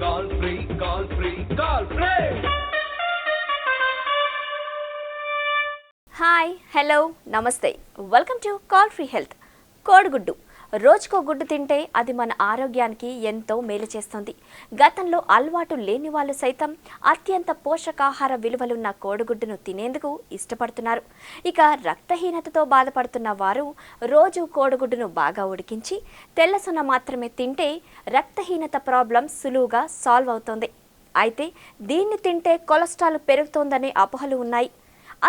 Call free call free call free hi hello నమస్తే. Welcome to call free health కోడిగుడ్డు. రోజుకో గుడ్డు తింటే అది మన ఆరోగ్యానికి ఎంతో మేలు చేస్తుంది. గతంలో అలవాటు లేని వాళ్ళు సైతం అత్యంత పోషకాహార విలువలున్న కోడిగుడ్డును తినేందుకు ఇష్టపడుతున్నారు. ఇక రక్తహీనతతో బాధపడుతున్న వారు రోజు కోడిగుడ్డును బాగా ఉడికించి తెల్లసొన మాత్రమే తింటే రక్తహీనత ప్రాబ్లం సులువుగా సాల్వ్ అవుతుంది. అయితే దీన్ని తింటే కొలెస్ట్రాల్ పెరుగుతోందనే అపోహలు ఉన్నాయి.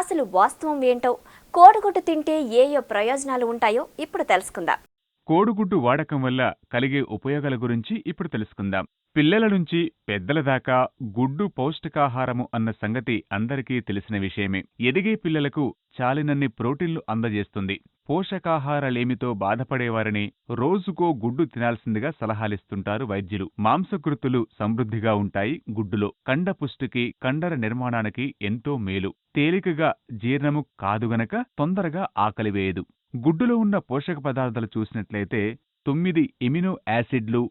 అసలు వాస్తవం ఏంటో కోడిగుడ్డు తింటే ఏ ఏ ప్రయోజనాలు ఉంటాయో ఇప్పుడు తెలుసుకుందాం. కోడిగుడ్డు వాడకం వల్ల కలిగే ఉపయోగాల గురించి ఇప్పుడు తెలుసుకుందాం. పిల్లల నుంచి పెద్దల దాకా గుడ్డు పౌష్టికాహారము అన్న సంగతి అందరికీ తెలిసిన విషయమే. ఎదిగే పిల్లలకు చాలినన్ని ప్రోటీన్లు అందజేస్తుంది. పోషకాహారలేమితో బాధపడేవారిని రోజుకో గుడ్డు తినాల్సిందిగా సలహాలిస్తుంటారు వైద్యులు. మాంసకృతులు సమృద్ధిగా ఉంటాయి గుడ్డులో. కండ పుష్టికి కండర నిర్మాణానికి ఎంతో మేలు. తేలికగా జీర్ణము కాదుగనక తొందరగా ఆకలివేయదు గుడ్డులో ఉన్న పోషక పదార్థాలు చూసినట్లయితే తొమ్మిది ఎమినో యాసిడ్లు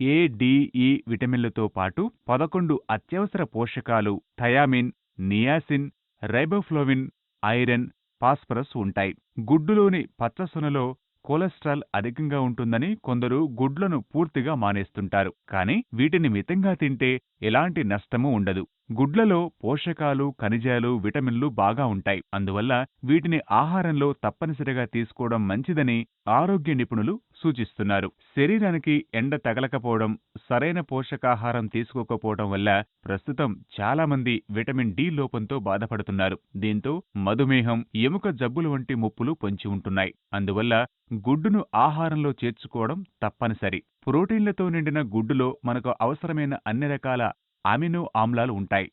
ఏడిఈ విటమిన్లతో పాటు పదకొండు అత్యవసర పోషకాలు thiamine niacin riboflavin iron phosphorus ఉంటాయి. గుడ్డులోని పచ్చసొనలో కొలెస్ట్రాల్ అధికంగా ఉంటుందని కొందరు గుడ్లను పూర్తిగా మానేస్తుంటారు. కానీ వీటిని మితంగా తింటే ఎలాంటి నష్టమూ ఉండదు. గుడ్లలో పోషకాలు ఖనిజాలు విటమిన్లు బాగా ఉంటాయి. అందువల్ల వీటిని ఆహారంలో తప్పనిసరిగా తీసుకోవడం మంచిదని ఆరోగ్య నిపుణులు సూచిస్తున్నారు. శరీరానికి ఎండ తగలకపోవడం సరైన పోషకాహారం తీసుకోకపోవడం వల్ల ప్రస్తుతం చాలా మంది విటమిన్ డి లోపంతో బాధపడుతున్నారు. దీంతో మధుమేహం ఎముక జబ్బులు వంటి ముప్పులు పొంచి ఉంటున్నాయి. అందువల్ల గుడ్డును ఆహారంలో చేర్చుకోవడం తప్పనిసరి. ప్రోటీన్లతో నిండిన గుడ్డులో మనకు అవసరమైన అన్ని రకాల అమినో ఆమ్లాలు ఉంటాయి.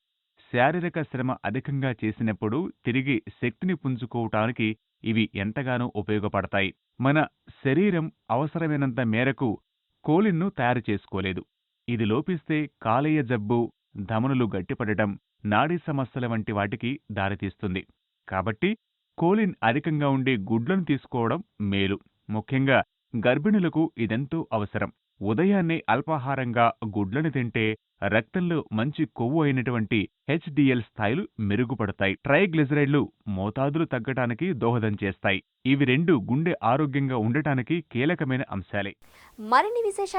శారీరక శ్రమ అధికంగా చేసినప్పుడు తిరిగి శక్తిని పుంజుకోవటానికి ఇవి ఎంతగానో ఉపయోగపడతాయి. మన శరీరం అవసరమైనంత మేరకు కోలిన్ను తయారు చేసుకోలేదు. ఇది లోపిస్తే కాలేయ జబ్బు ధమనులు గట్టిపడటం నాడీ సమస్యల వంటి వాటికి దారితీస్తుంది. కాబట్టి కోలిన్ అధికంగా ఉండే గుడ్లను తీసుకోవడం మేలు. ముఖ్యంగా గర్భిణులకు ఇదెంతో అవసరం. ఉదయాన్నే అల్పాహారంగా గుడ్లను తింటే రక్తంలో మంచి కొవ్వు అయినటువంటి హెచ్డిఎల్ స్థాయిలు మెరుగుపడతాయి. ట్రైగ్లిజరైడ్లు మోతాదులు తగ్గటానికి దోహదం చేస్తాయి. ఇవి రెండు గుండె ఆరోగ్యంగా ఉండటానికి కీలకమైన అంశాలే. మరిన్ని విశేషాలు